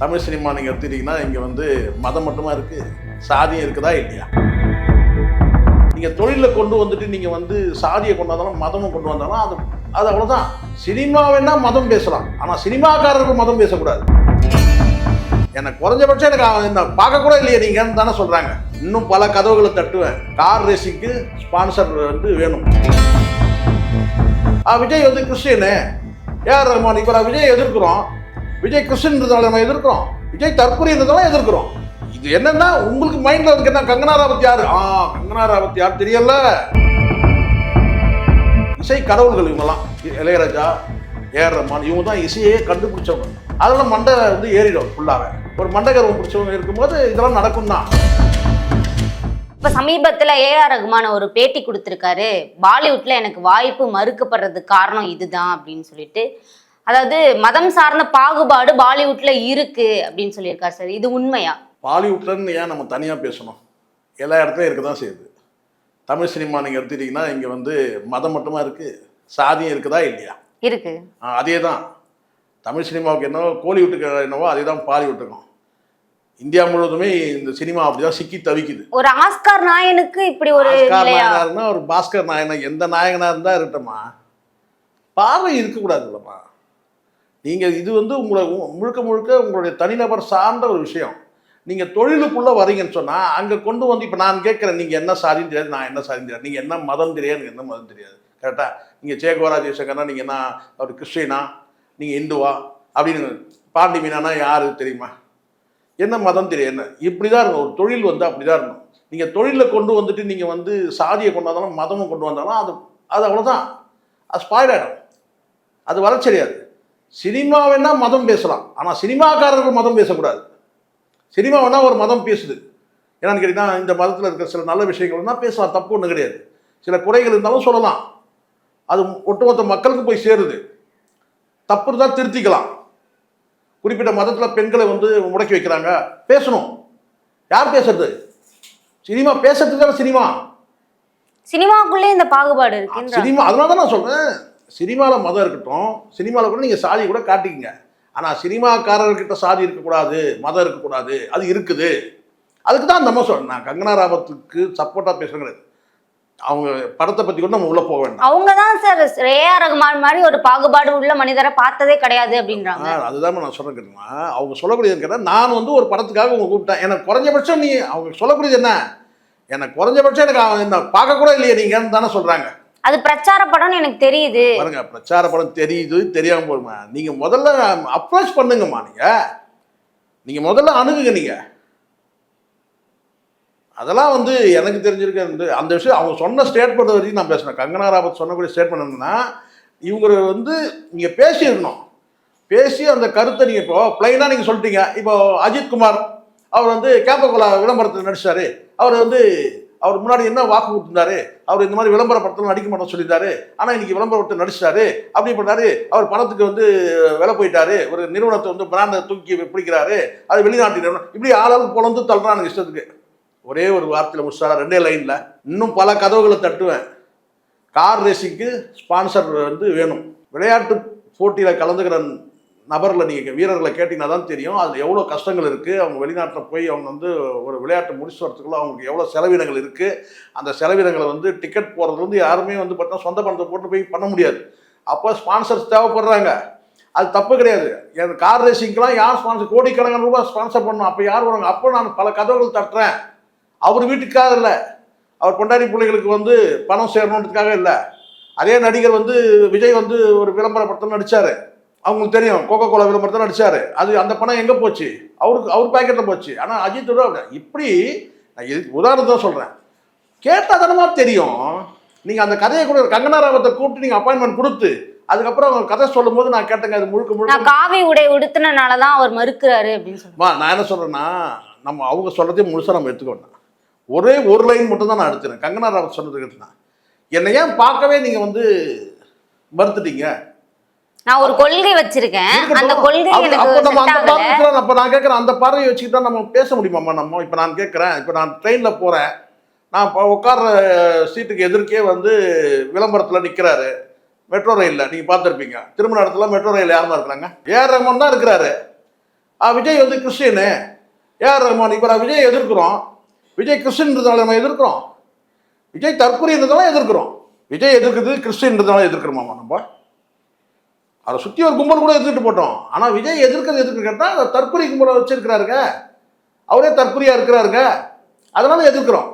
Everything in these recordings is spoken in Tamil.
தமிழ் சினிமா நீங்கள் எடுத்துக்கிட்டிங்கன்னா இங்கே வந்து மதம் மட்டுமா இருக்குது சாதியம் இருக்குதா இல்லையா? நீங்கள் தொழிலை கொண்டு வந்துட்டு நீங்கள் வந்து சாதியை கொண்டு வந்தாலும் மதமும் கொண்டு வந்தாலும் அது அது அவ்வளோதான் சினிமா வேணா மதம் பேசலாம். ஆனால் சினிமாக்காரர்கள் மதம் பேசக்கூடாது. எனக்கு குறைஞ்சபட்சம் எனக்கு இந்த பார்க்க கூட இல்லையே நீங்கன்னு தானே சொல்கிறாங்க இன்னும் பல கதவுகளை தட்டுவேன். கார் ரேசிங்க்கு ஸ்பான்சர் வந்து வேணும். ஆ விஜய் வந்து கிறிஸ்டியனு ஏஆர் ரஹ்மான் இப்போ நான் விஜய் எதிர்க்கிறோம். விஜய் கிறிஸ்டின்றதால நம்ம எதிர்க்கிறோம். விஜய் தற்கொலைன்றதால எதிர்க்கிறோம். இது என்னன்னா உங்களுக்கு மைண்ட்ல இருக்கு என்ன கங்கனா ராவத் யாரு? ஆ கங்கனா ராவத் யார் தெரியல. இசை கடவுள்கள் இவங்கெல்லாம். இளையராஜா ஏஆர் ரஹ்மான் இவங்க தான் இசையே கண்டுபிடிச்சவங்க. அதெல்லாம் மண்டை வந்து ஏறிடும் ஃபுல்லாகவே ஒரு மண்டை கருவம் பிடிச்சவங்க இருக்கும்போது இதெல்லாம் நடக்கும் தான் இப்ப சமீபத்துல ஏஆர் ரகுமான ஒரு பேட்டி கொடுத்துருக்காரு. பாலிவுட்ல எனக்கு வாய்ப்பு மறுக்கப்படுறதுக்கு காரணம் இதுதான் அப்படின்னு சொல்லிட்டு அதாவது மதம் சார்ந்த பாகுபாடு பாலிவுட்ல இருக்கு அப்படின்னு சொல்லியிருக்காரு சார். இது உண்மையா? பாலிவுட்லன்னு ஏன் நம்ம தனியாக பேசணும்? எல்லா இடத்துலையும் இருக்க தான் செய்யுது. தமிழ் சினிமா நீங்கள் எடுத்துக்கிட்டிங்கன்னா இங்கே வந்து மதம் மட்டுமா இருக்குது சாதியம் இருக்குதா இல்லையா? இருக்கு. அதே தான் தமிழ் சினிமாவுக்கு என்னவோ கோலிவுட்டுக்கு என்னவோ அதே தான் பாலிவுட்டுக்கும். இந்தியா முழுவதுமே இந்த சினிமா அப்படிதான் சிக்கி தவிக்குது. ஒரு ஆஸ்கார் நாயனுக்கு இப்படி ஒரு ஆஸ்கார் ஒரு பாஸ்கர் நாயனா எந்த நாயகனா இருந்தா இருக்கட்டும்மா. பார்வை இருக்கக்கூடாது இல்லைம்மா. நீங்கள் இது வந்து உங்களை முழுக்க முழுக்க உங்களுடைய தனிநபர் சார்ந்த ஒரு விஷயம். நீங்கள் தொழிலுக்குள்ளே வரீங்கன்னு சொன்னால் அங்கே கொண்டு வந்து இப்போ நான் கேட்குறேன் நீங்கள் என்ன சாதின்னு தெரியாது நான் என்ன சாதின்னு தெரியாது. நீங்கள் என்ன மதம் தெரியாது எனக்கு என்ன மதம் தெரியாது. கரெக்டாக நீங்கள் சேகோரா ஜெயசங்கர்னா நீங்கள் என்ன அவர் கிறிஸ்டினா நீங்கள் இந்துவா அப்படின்னு பாண்டி மீனானா யாரு தெரியுமா? என்ன மதம் தெரியும் என்ன? இப்படி தான் இருக்கும் ஒரு தொழில் வந்து அப்படி தான் இருக்கும் நீங்கள் தொழிலில் கொண்டு வந்துட்டு நீங்கள் வந்து சாதியை கொண்டு வந்தாலும் மதமும் கொண்டு வந்தாலும் அது அது அவ்வளோதான் அது ஸ்பாயில் ஆகிடும் அது தெரியாது சினிமா வேணா மதம் பேசலாம். ஆனால் சினிமாக்காரர்கள் மதம் பேசக்கூடாது. சினிமா வேணா ஒரு மதம் பேசுது. என்னன்னு கேட்டிங்கன்னா இந்த மதத்தில் இருக்கிற சில நல்ல விஷயங்கள் தான் பேசலாம். தப்பு ஒன்றும் கிடையாது. சில குறைகள் இருந்தாலும் சொல்லலாம். அது ஒட்டுமொத்த மக்களுக்கு போய் சேருது. தப்பு இருந்தால் திருத்திக்கலாம். குறிப்பிட்ட மதத்தில் பெண்களை வந்து முடக்கி வைக்கிறாங்க. பேசணும். யார் பேசுறது? சினிமா பேசுறதுக்கு தானே சினிமா. சினிமாக்குள்ளே இந்த பாகுபாடு சினிமா அதனால தான் நான் சொல்றேன். சினிமாவில் மதம் இருக்கட்டும் சினிமாவில் கூட நீங்கள் சாதி கூட காட்டிக்கங்க. ஆனால் சினிமாக்காரர்கிட்ட சாதி இருக்கக்கூடாது மதம் இருக்கக்கூடாது அது இருக்குது. அதுக்கு தான் நம்ம சொல்றேன் நான் கங்கனா ராவத்துக்கு சப்போர்ட்டாக பேசுகிறேன். அவங்க படத்தை பற்றி கூட நம்ம உள்ளே போக வேண்டாம். அவங்க தான் சார் ஏஆர் ரகுமான் மாதிரி ஒரு பாகுபாடு உள்ள மனிதரை பார்த்ததே கிடையாது அப்படின்றாங்க. அதுதான் நான் சொல்ல கேட்டுமா அவங்க சொல்லக்கூடியது கேட்டால் நான் வந்து ஒரு படத்துக்காக உங்க கூப்பிட்டேன். எனக்கு குறைஞ்சபட்சம் நீ அவங்க சொல்லக்கூடியது என்ன? எனக்கு குறைஞ்சபட்சம் எனக்கு இந்த பார்க்க கூட இல்லையே நீங்கன்னு தானே சொல்றாங்க. அது பிரச்சார படம்னு எனக்கு தெரியுது. பாருங்க பிரச்சார படம் தெரியுது தெரியாம போடுமா நீங்க முதல்ல அப்ரோச் பண்ணுங்கம்மா நீங்க. நீங்க முதல்ல அணுகுங்க நீங்க. அதெல்லாம் வந்து எனக்கு தெரிஞ்சிருக்க அந்த விஷயம் அவங்க சொன்ன ஸ்டேட்மெண்ட் வரைக்கும் நான் பேசுனேன் கங்கனா ராவத் சொன்னக்கூடிய ஸ்டேட்மெண்ட் என்னன்னா இவங்க வந்து நீங்க பேசியிருக்கணும். பேசி அந்த கருத்தை நீங்க இப்போ பிளைனா நீங்க சொல்லிட்டீங்க. இப்போ அஜித் குமார் அவர் வந்து கேம்பகோலா விளம்பரத்தில் நடிச்சாரு. அவர் வந்து அவர் முன்னாடி என்ன வாக்கு கொடுத்துருந்தாரு? அவர் இந்த மாதிரி விளம்பர படத்தில் நடிக்க மாட்டோம் சொல்லியிருந்தாரு. ஆனால் இன்னைக்கு விளம்பரத்தை படத்தில் நடிச்சிட்டாரு. அப்படி பண்ணாரு அவர் பணத்துக்கு வந்து விலை போயிட்டாரு. ஒரு நிறுவனத்தை வந்து பிராண்டை தூக்கி பிடிக்கிறாரு. அது வெளிநாட்டு நிறுவனம் இப்படி ஆளாளுக்கு பொழந்து தள்ளுறானுங்க இஷ்டத்துக்கு. ஒரே ஒரு வார்த்தையில் முடிச்சாரா ரெண்டே லைனில். இன்னும் பல கதவுகளை தட்டுவேன். கார் ரேசிங்க்கு ஸ்பான்சர் வந்து வேணும். விளையாட்டு போட்டியில் கலந்துக்கிற நபரில் நீங்கள் வீரர்களை கேட்டிங்கன்னா தான் தெரியும். அதில் எவ்வளோ கஷ்டங்கள் இருக்குது அவங்க வெளிநாட்டில் போய் அவங்க வந்து ஒரு விளையாட்டை முடிச்சு வரத்துக்குள்ள அவங்களுக்கு எவ்வளோ செலவினங்கள் இருக்குது அந்த செலவினங்களை வந்து டிக்கெட் போகிறதுலேருந்து யாருமே வந்து பார்த்தா சொந்த பணத்தை போட்டு போய் பண்ண முடியாது. அப்போ ஸ்பான்சர்ஸ் தேவைப்படுறாங்க. அது தப்பு கிடையாது. என் கார் ரேசிங்கெலாம் யார் ஸ்பான்சர் கோடிக்கணக்கான ரூபாய் ஸ்பான்சர் பண்ணணும். அப்போ யார் வருவாங்க? அப்போ நான் பல கதவுகள் தட்டுறேன். அவர் வீட்டுக்காக இல்லை. அவர் கொண்டாடி பிள்ளைகளுக்கு வந்து பணம் சேரணுன்றதுக்காக இல்லை. அதே நடிகர் வந்து விஜய் வந்து ஒரு விளம்பர படத்தில் நடிச்சாரு. அவங்களுக்கு தெரியும். கோகோ கோலா விளம்பரத்தில் நடிச்சாரு. அது அந்த பணம் எங்கே போச்சு? அவருக்கு அவர் பாக்கெட்டில் போச்சு. ஆனால் அஜித் இப்படி நான் இது உதாரணத்தை சொல்கிறேன் கேட்டால் தானமா தெரியும். நீங்கள் அந்த கதையை கூட கங்கனா ராவத்தை கூப்பிட்டு நீங்கள் அப்பாயின்மெண்ட் கொடுத்து அதுக்கப்புறம் அவங்க கதை சொல்லும்போது நான் கேட்டேங்க அது முழுக்க முழுக்க காவி உடை உடுத்தினால தான் அவர் மறுக்கிறாரு அப்படின்னு நான் என்ன சொல்கிறேன்னா நம்ம அவங்க சொல்கிறதையும் முழுசாக நம்ம எடுத்துக்க வேண்டாம் ஒரே ஒரு லைன் மட்டும் தான் நான் எடுத்துறேன் கங்கனா ராவத் சொன்னது கேட்டுனா. என்னை ஏன் பார்க்கவே நீங்கள் வந்து மறுத்துட்டீங்க? நான் ஒரு கொள்கை வச்சிருக்கேன். அந்த. கொள்கை அப்ப- எனக்கு அப்ப நான் கேட்குறேன் அந்த பார்வையை வச்சுக்கிட்டு தான் நம்ம பேச முடியுமாம்மா நம்ம? இப்போ நான் கேட்குறேன் இப்போ நான் ட்ரெயினில் போகிறேன் நான் உட்கார்ற சீட்டுக்கு எதிர்க்கே வந்து விளம்பரத்தில் நிற்கிறாரு மெட்ரோ ரயிலில் நீங்கள் பார்த்துருப்பீங்க. திருமண இடத்துல மெட்ரோ ரயில் யாருமா இருக்கிறாங்க? ஏஆர் ரஹ்மான் தான் இருக்கிறாரு. ஆ விஜய் வந்து கிறிஸ்டியனு. ஏஆர் ரஹ்மான் இப்போ நான் விஜய் எதிர்க்கிறோம். விஜய் கிறிஸ்டின்றதால நம்ம எதிர்க்கிறோம். விஜய் தற்கொலைன்றதால எதிர்க்கிறோம். விஜய் எதிர்க்கிறது கிறிஸ்டின்றதால எதிர்க்கிறோமாமா நம்ம? அதை சுற்றி ஒரு கும்பல் கூட எதிர்த்துட்டு போட்டோம். ஆனால் விஜய் எதிர்க்கிறது எதிர்க்கு கேட்டால் தற்கொலை கும்பலை வச்சிருக்கிறாருங்க. அவரே தற்கொலையா இருக்கிறாருங்க. அதனால எதிர்க்கிறோம்.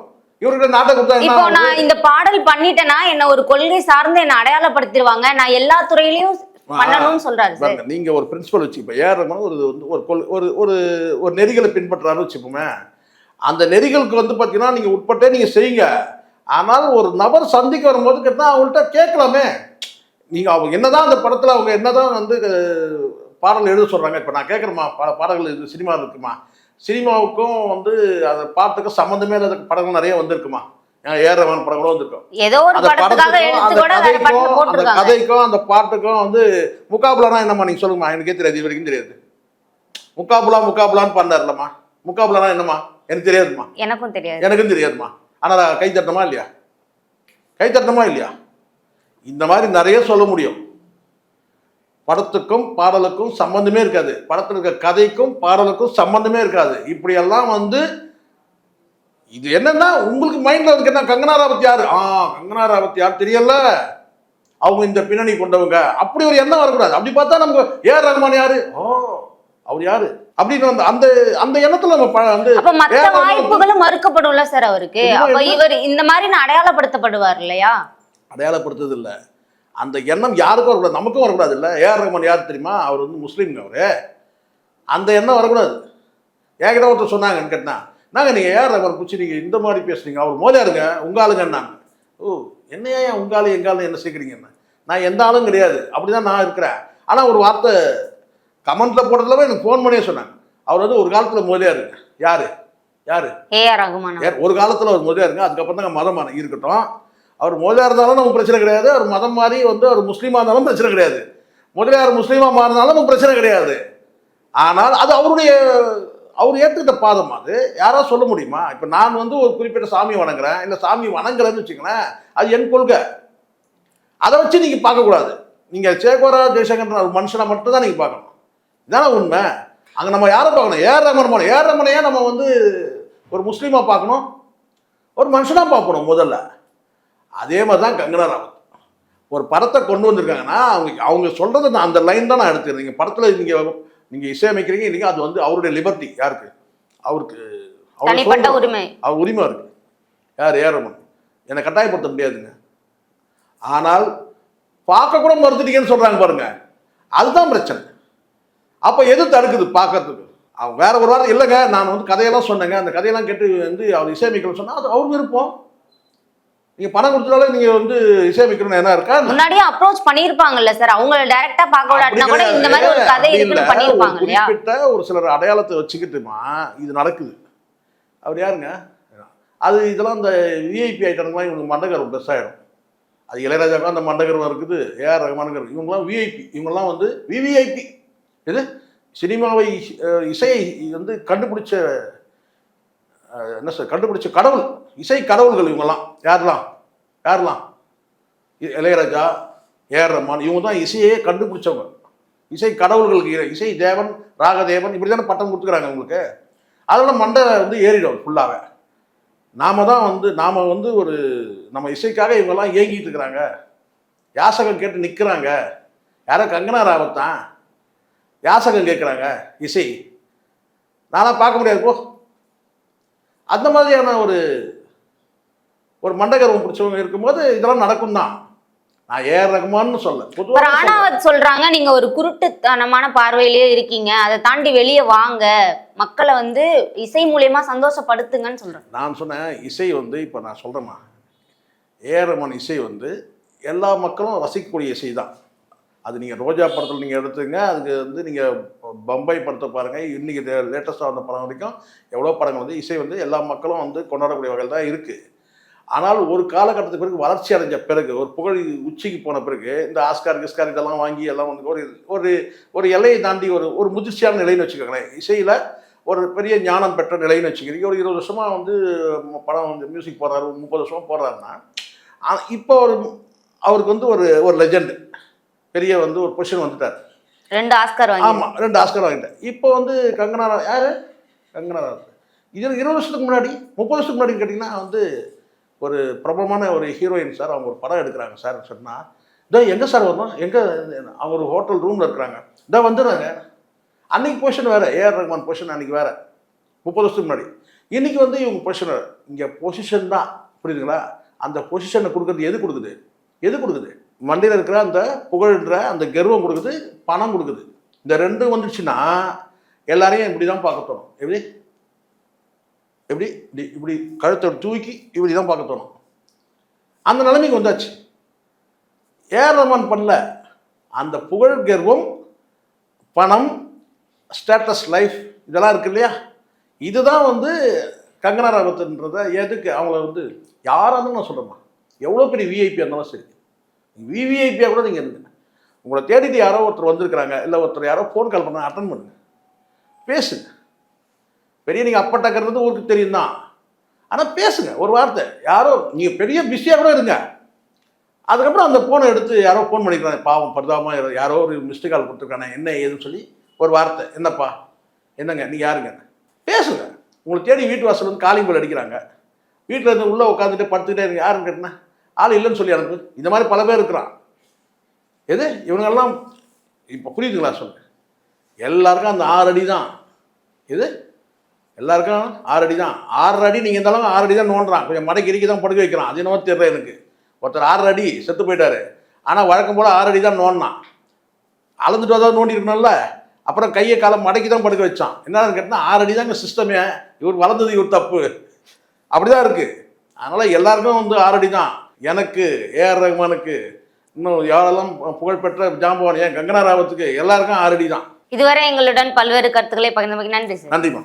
இப்போ? நான் இந்த பாடல் பண்ணிட்டேன்னா என்ன ஒரு கொள்கை சார்ந்து என்ன அடையாளப்படுத்திடுவாங்க. நான் எல்லா துறையிலயும் பண்ணணும்னு சொல்றாரு நீங்க ஒரு பிரின்சிபல் வச்சு இப்போ ஏஆர் ரஹ்மான் ஒரு ஒரு ஒரு ஒரு ஒரு நெறிகளை பின்பற்றுறாருன்னு வச்சுப்போமே. அந்த நெறிகளுக்கு வந்து பார்த்தீங்கன்னா நீங்க உட்பட்டே நீங்க செய்யுங்க. ஆனால் ஒரு நபர் சந்திக்க வரும்போது கேட்டால் அவங்கள்ட்ட கேட்கலாமே. நீங்க அவங்க என்னதான் அந்த படத்துல அவங்க என்னதான் வந்து பாடல் எழுத சொல்றாங்க. இப்போ நான் கேட்குறேம்மா பல பாடல்கள் இது சினிமா இருக்குமா? சினிமாவுக்கும் வந்து அந்த பாட்டுக்கும் சம்மந்தமே இல்லாத படங்கள் நிறைய வந்திருக்குமா? ரஹ்மான் படம் கூட வந்திருக்கும். ஏதோ ஒரு படத்துக்கும் அந்த கதைக்கும் அந்த பாட்டுக்கும் வந்து முக்காபுலானா என்னம்மா நீங்க சொல்லுங்கம்மா. எனக்கே தெரியாது இது வரைக்கும் தெரியாது. முக்காபுலா முக்காபுலான்னு பண்ணார்லம்மா. முக்காபுலானா என்னம்மா? எனக்கு தெரியாதும்மா. எனக்கும் தெரியாது. எனக்கும் தெரியாதும்மா. ஆனால் கை தட்டணுமா இல்லையா? கை தட்டணுமா இல்லையா? இந்த மாதிரி நிறைய சொல்ல முடியும். படத்துக்கும் பாடலுக்கும் சம்பந்தமே இருக்காது. படத்தில் இருக்க கதைக்கும் பாடலுக்கும் சம்பந்தமே இருக்காது. இப்படியெல்லாம் வந்து இது என்னன்னா உங்களுக்கு மைண்ட்ல இருக்கு என்ன? கங்கனா ராவத் யாரு? ஆ கங்கனா ராவத் யார் தெரியல. அவங்க இந்த பின்னணி கொண்டவங்க. அப்படி ஒரு எண்ணம் வரக்கூடாது. அப்படி பார்த்தா நமக்கு ஏஆர் ரஹ்மான் யாரு? ஓ அவர் யாரு? அப்படின்னு அந்த அந்த அந்த எண்ணத்துல நம்ம வந்து அப்ப ரஹ்மான் வாய்ப்புகளும் மறுக்கப்படும்ல சார் அவருக்கு? அப்ப? இவர் இந்த மாதிரி அடையாளப்படுத்தப்படுவார் இல்லையா? அடையாளப்படுத்துறது இல்ல அந்த எண்ணம் யாருக்கும் வரக்கூடாது நமக்கும் வரக்கூடாது இல்ல ஏஆர் ரஹ்மான் யார் தெரியுமா? அவர் வந்து முஸ்லீம்ங்க அவரு. அந்த எண்ணம் வரக்கூடாது. என்கிட்ட ஒருத்தர் சொன்னாங்கன்னு கேட்டா நாங்க நீங்க ஏஆர் ரஹ்மான் பிடிச்சி நீங்க இந்த மாதிரி பேசுறீங்க? அவர் மோதியாருங்க உங்க ஆளுங்கன்னாங்க. ஓ என்னையா ஏன் உங்க ஆளு எங்க ஆளு என்ன சேர்க்குறீங்க என்ன? நான் எந்த ஆளும் கிடையாது. அப்படிதான் நான் இருக்கிறேன். ஆனா ஒரு வார்த்தை கமெண்ட்ல போடுறதுல எனக்கு ஃபோன் பண்ணியே சொன்னாங்க. அவர் வந்து ஒரு காலத்துல மோதியாருங்க யாரு? யாரு? ஏ ஆர் ரகுமான் ஒரு காலத்தில் அவர் முதலியா இருங்க. அதுக்கப்புறம் தாங்க மதம் மாறி- இருக்கட்டும். அவர் மோதலாக இருந்தாலும் நமக்கு பிரச்சனை கிடையாது. அவர் மதம் மாறி வந்து அவர் முஸ்லீமாக இருந்தாலும் பிரச்சனை கிடையாது. முதலியார் முஸ்லீமாக மாறினாலும் நமக்கு பிரச்சனை கிடையாது. ஆனால் அது அவருடைய அவர் ஏற்றுக்கிட்ட பாதம் அது. யாராவது சொல்ல முடியுமா? இப்போ நான் வந்து ஒரு குறிப்பிட்ட சாமி வணங்குறேன். இல்லை சாமி வணங்குறேன்னு வச்சுக்கோங்களேன் அது என் கொள்கை. அதை வச்சு நீங்கள் பார்க்கக்கூடாது. நீங்கள் சேகோரா ஜெய்சங்கர் ஒரு மனுஷனை மட்டும் தான் நீங்கள் பார்க்கணும். இதான உண்மை. அங்கே நம்ம யாரை பார்க்கணும்? ஏர் ரமன் ஏர் ஏஆர் ரமனையே நம்ம வந்து ஒரு முஸ்லீமாக பார்க்கணும். ஒரு மனுஷனாக பார்க்கணும் முதல்ல. அதே மாதிரி தான் கங்கனா ராவத். ஒரு படத்தை கொண்டு வந்திருக்காங்கன்னா அவங்க அவங்க சொல்கிறத நான் அந்த லைன் தான் நான் எடுத்துக்கிறேன். நீங்கள் படத்தில் நீங்கள் நீங்கள் இசையமைக்கிறீங்க இல்லைங்க அது வந்து அவருடைய லிபர்ட்டி யாருக்கு? அவருக்கு அவர் தனிப்பட்ட. உரிமை. அவர் உரிமை இருக்கு யார் ஏறமன் என்னை கட்டாயப்படுத்த முடியாதுங்க. ஆனால் பார்க்க கூட மறுத்துட்டீங்கன்னு சொல்றாங்க பாருங்க. அதுதான் பிரச்சனை. அப்ப எது தடுக்குது பார்க்கறதுக்கு? அவன் வேற ஒரு வாரம் இல்லைங்க. நான் வந்து கதையெல்லாம் சொன்னேங்க. அந்த கதையெல்லாம் கேட்டு வந்து அவர் இசையமைக்கணும்னு சொன்னா அது அவர் விருப்பம். நீங்க பணம் கொடுத்தாலே நீங்க வந்து இசையமைக்கணும்னு என்ன இருக்கா? முன்னாடியே அப்ரோச் பண்ணிருப்பாங்கல்ல சார் அவங்கள டைரக்டா பார்க்க விடாட்டினா கூட இந்த மாதிரி ஒரு கதை இருக்குன்னு. பண்ணிருப்பாங்க இல்லையா? குறிப்பிட்ட ஒரு சிலர் அடையாளத்தை வச்சுக்கிட்டுமா இது நடக்குது. அவர் யாருங்க? அது இதெல்லாம் இந்த விஐபி ஐட்டம்லாம் இவங்களுக்கு மண்டகரம் பெருசாக ஆயிடும் அது இளையராஜாவுக்கும் அந்த மண்டகரம் இருக்குது. ஏஆர் ரஹ்மானுக்கு இவங்கெல்லாம் விஐபி இவங்கெல்லாம் வந்து விவிஐபி இது? சினிமாவை இசையை வந்து கண்டுபிடிச்ச என்ன சார் கண்டுபிடிச்ச கடவுள் இசை கடவுள்கள் இவங்கெல்லாம். யாரெல்லாம்? யாரெல்லாம்? இ- இளையராஜா ஏஆர் ரஹ்மான் இவங்க தான் இசையே கண்டுபிடிச்சவங்க. இசை கடவுள்களுக்கு இசை தேவன் ராகதேவன் இப்படி தானே பட்டம் கொடுத்துக்கிறாங்க உங்களுக்கு அதோட மண்டை வந்து ஏறிடும் ஃபுல்லாகவே நாம தான் வந்து நாம் வந்து ஒரு நம்ம இசைக்காக இவங்கெல்லாம் ஏங்கிட்டு இருக்கிறாங்க. யாசகம் கேட்டு நிற்கிறாங்க யாரோ கங்கனா ராவத்தான் யாசகம் கேட்குறாங்க இசை. நானாக பார்க்க முடியாது போ. அந்த மாதிரியான ஒரு ஒரு மண்டகர்வம் பிடிச்சவங்க இருக்கும்போது இதெல்லாம் நடக்கும் தான் நான் ஏஆர் ரகுமான்னு சொல்ல. ஆணவத் சொல்றாங்க நீங்க ஒரு குருட்டுத்தனமான பார்வையிலேயே இருக்கீங்க. அதை தாண்டி வெளியே வாங்க. மக்களை வந்து இசை மூலியமா சந்தோஷப்படுத்துங்கன்னு சொல்றாங்க நான் சொன்னேன் இசை வந்து இப்போ நான் சொல்கிறேம்மா ஏஆர் ரஹ்மான் இசை வந்து எல்லா மக்களும் ரசிக்கக்கூடிய இசை தான் அது நீங்கள் ரோஜா படத்தில் நீங்கள் எடுத்துங்க அதுக்கு வந்து நீங்கள் பம்பை படத்தை பாருங்கள் இன்றைக்கி லேட்டஸ்ட்டாக வந்த படம் வரைக்கும் எவ்வளோ படங்கள் வந்து இசை வந்து எல்லா மக்களும் வந்து கொண்டாடக்கூடிய வகையில் தான் இருக்குது ஆனால் ஒரு காலகட்டத்துக்கு பிறகு வளர்ச்சி அடைஞ்ச பிறகு ஒரு புகழ் உச்சிக்கு போன பிறகு இந்த ஆஸ்கார் கிஸ்கார் இதெல்லாம் வாங்கி எல்லாம் வந்து ஒரு ஒரு ஒரு எல்லையை தாண்டி ஒரு ஒரு முதிர்ச்சியான நிலைன்னு வச்சுக்கோங்களேன். இசையில் ஒரு பெரிய ஞானம் பெற்ற நிலைன்னு வச்சுக்கிறீங்க. ஒரு இருபது வருஷமாக வந்து படம் வந்து மியூசிக் போடுறாரு ஒரு முப்பது வருஷமாக போடுறாருன்னா இப்போ ஒரு அவருக்கு வந்து ஒரு ஒரு லெஜெண்டு பெரிய வந்து ஒரு பொசிஷன் வந்துட்டார். ரெண்டு ஆஸ்கார் வாங்கி ஆமாம் ரெண்டு ஆஸ்கர் வாங்கிட்டேன் இப்போ வந்து கங்கனா யாரு? கங்கனா இது இருபது வருஷத்துக்கு முன்னாடி முப்பது வருஷத்துக்கு முன்னாடி கேட்டிங்கன்னா வந்து ஒரு பிரபலமான ஒரு ஹீரோயின் சார் அவங்க ஒரு படம் எடுக்கிறாங்க சார் சொன்னால் இதோ எங்கே சார் வரணும் எங்கே அவங்க ஒரு ஹோட்டல் ரூமில் இருக்கிறாங்க. இதோ வந்துடுறாங்க. அன்னைக்கு பொசிஷன் வேறு ஏஆர் ரஹ்மான் பொசிஷன் அன்னைக்கு வேறு. முப்பது வருஷத்துக்கு முன்னாடி. இன்னைக்கு வந்து இவங்க பொசிஷன் இங்கே பொசிஷன் தான். புரியுதுங்களா? அந்த பொசிஷனை கொடுக்குறது எது கொடுக்குது? எது கொடுக்குது? மண்டியில் இருக்கிற அந்த புகழ்ன்ற அந்த கர்வம் கொடுக்குது பணம் கொடுக்குது. இந்த ரெண்டும் வந்துச்சுன்னா எல்லாரையும் இப்படி தான் பார்க்க தோணும். எப்படி? எப்படி? இப்படி இப்படி கழுத்தை தூக்கி இப்படி தான் பார்க்க தோணும். அந்த நிலைமைக்கு வந்தாச்சு. ஏர் ரமன் பண்ணல. அந்த புகழ் கர்வம் பணம் ஸ்டேட்டஸ் லைஃப் இதெல்லாம் இருக்கு இல்லையா? இதுதான் வந்து கங்கனா ராவத்ன்றத எதுக்கு? அவங்கள வந்து யாராக இருந்தாலும் நான் சொல்கிறேம்மா எவ்வளோ பெரிய விஐபி இருந்தாலும் சரி. விவிஐபியாக கூட நீங்கள் இருந்துங்க உங்களை தேடிட்டு யாரோ ஒருத்தர் வந்திருக்கிறாங்க இல்லை ஒருத்தர் யாரோ ஃபோன் கால் பண்ண அட்டன் பண்ணுங்க. பேசுங்க. பெரிய நீங்கள் அப்பட்டக்கிறது ஊருக்கு தெரியும் தான் ஆனால் பேசுங்க ஒரு வார்த்தை. யாரோ நீங்கள் பெரிய பிஸியாக கூட இருங்க. அதுக்கப்புறம் அந்த ஃபோனை எடுத்து யாரோ ஃபோன் பண்ணிக்கிறாங்க பாவம் பரிதாபமாக யாரோ ஒரு மிஸ்டு கால் கொடுத்துருக்கானே என்ன ஏதுன்னு சொல்லி ஒரு வார்த்தை. என்னப்பா? என்னங்க? நீங்கள் யாருங்க? பேசுங்க. உங்களை தேடி வீட்டு வாசல் வந்து காலிங் போல் அடிக்கிறாங்க. வீட்டில் இருந்து உள்ளே உட்காந்துட்டு படுத்துக்கிட்டே இருங்க. யாருன்னு கேட்டினா ஆள் இல்லைன்னு சொல்லி அனுப்பு. இந்த மாதிரி பல பேர் இருக்கிறான். எது? இவங்கெல்லாம் இப்போ புரியுதுங்களா சொல்லு எல்லாருக்கும் அந்த ஆறு அடி தான். எது? எல்லாருக்கும் ஆறு அடி தான். ஆறு அடி நீங்கள் இருந்தாலும் ஆறு அடி தான் நோண்டுறான். கொஞ்சம் மடக்கி இறுக்கி தான் படுக்க வைக்கிறான். அது என்னவோ தெரியல எனக்கு. ஒருத்தர் ஆறு அடி செத்து போயிட்டாரு. ஆனால் வழக்கம் போல் ஆறு அடி தான் நோண்டினான் அளந்துட்டு அதாவது நோண்டி இருக்கணும்ல. அப்புறம் கையை காலம் மடக்கி தான் படுக்க வச்சான். என்னன்னு கேட்டால் ஆறு அடி தாங்க சிஸ்டமே இவர் வளர்ந்தது இவர் தப்பு. அப்படிதான் இருக்குது அதனால் எல்லாருக்கும் வந்து ஆறு அடி தான். எனக்கு ஏஆர் ரஹ்மானுக்கு இன்னும் யாரெல்லாம் புகழ்பெற்ற ஜாம்பவான் ஏன் கங்கனா ராவத்துக்கு எல்லாருக்கும் ஆறு அடி தான். இதுவரை எங்களுடன் பல்வேறு கருத்துக்களை பகிர்ந்தமைக்கு நன்றி சார். நன்றிம்மா